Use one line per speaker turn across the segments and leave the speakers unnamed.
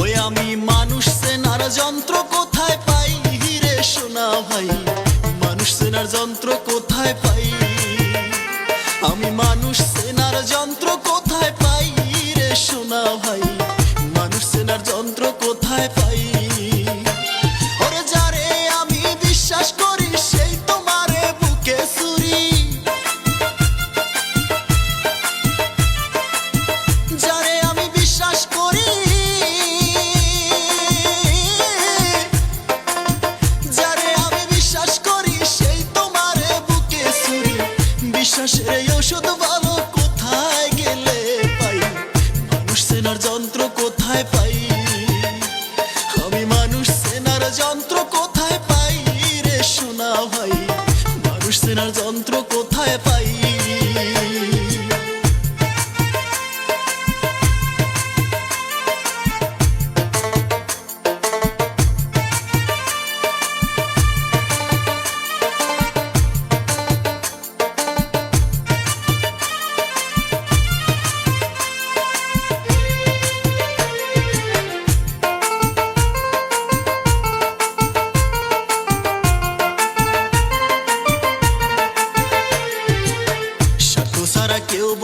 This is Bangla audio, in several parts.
ওই আমি মানুষ সেনার যন্ত্র কোথায় পাই? হিরে সোনা ভাই, মানুষ সেনার যন্ত্র কোথায় পাই? আমি মানুষ সেনার যন্ত্র কোথায় পাই? রে সোনা ভাই কোথায় গেলে সেনার যন্ত্র কোথায় পাই? মানুষ সেনার যন্ত্র কোথায় রে শোনা ভাই? সেনার যন্ত্র কোথায় পাই?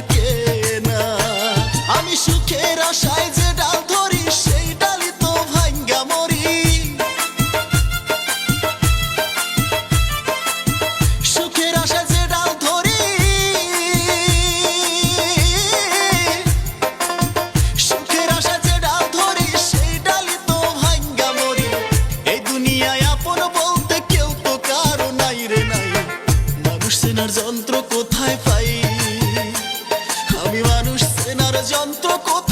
থাকে না। আমি সুখের আশায় যন্ত্র কোথায়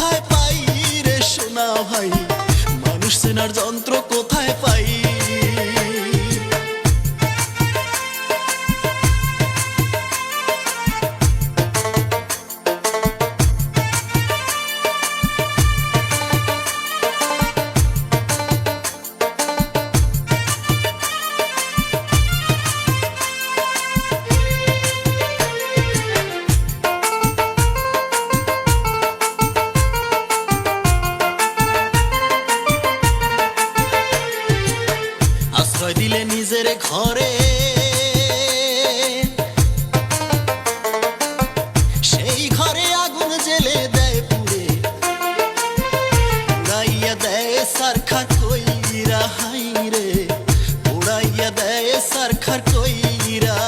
ঘরে। সেই ঘরে আগুন জেলে দেয় পুড়ে। উড়াইয়া দেয় সারখার কইরা, হাই রে। উড়াইয়া দেয় সারখার কইরা।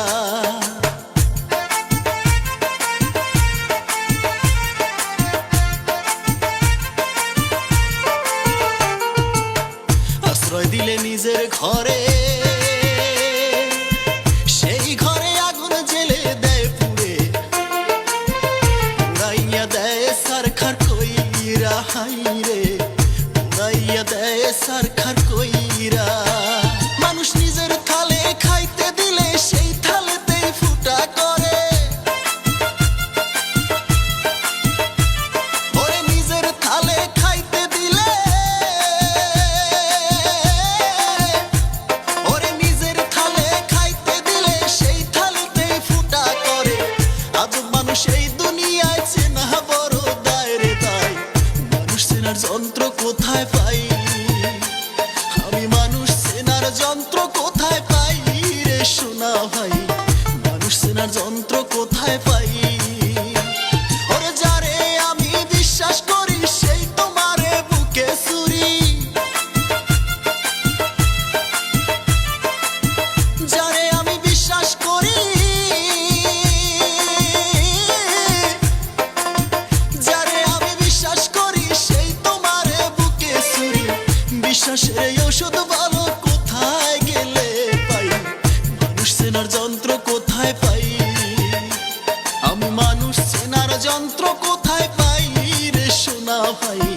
আশ্রয় দিলে নিজের ঘরে। দেয় সারখার কইরা সোনা ভাই, মানুষ চেনার যন্ত্র কোথায় পাই? যারে আমি বিশ্বাস করি, সেই তোমারে বুকে আমি বিশ্বাস বিশ্বাসের ওষুধ ভালো যন্ত্র কোথায় পাই রে সোনা ভাই